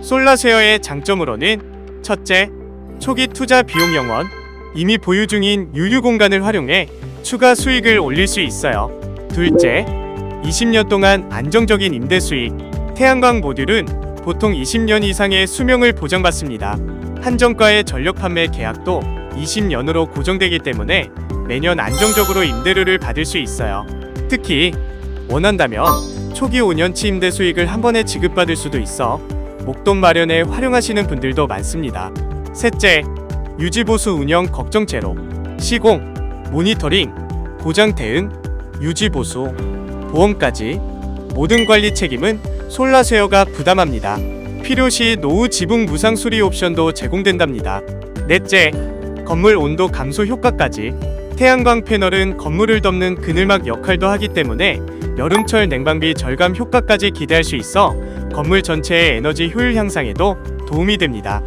솔라쉐어의 장점으로는 첫째, 초기 투자 비용 영원, 이미 보유 중인 유유 공간을 활용해 추가 수익을 올릴 수 있어요. 둘째, 20년 동안 안정적인 임대 수익. 태양광 모듈은 보통 20년 이상의 수명을 보장받습니다. 한정가의 전력 판매 계약도 20년으로 고정되기 때문에 매년 안정적으로 임대료를 받을 수 있어요. 특히 원한다면 초기 5년치 임대 수익을 한 번에 지급받을 수도 있어 목돈 마련에 활용하시는 분들도 많습니다. 셋째, 유지보수 운영 걱정 제로. 시공, 모니터링, 고장 대응, 유지보수, 보험까지 모든 관리 책임은 솔라쉐어가 부담합니다. 필요시 노후 지붕 무상 수리 옵션도 제공된답니다. 넷째, 건물 온도 감소 효과까지. 태양광 패널은 건물을 덮는 그늘막 역할도 하기 때문에 여름철 냉방비 절감 효과까지 기대할 수 있어 건물 전체의 에너지 효율 향상에도 도움이 됩니다.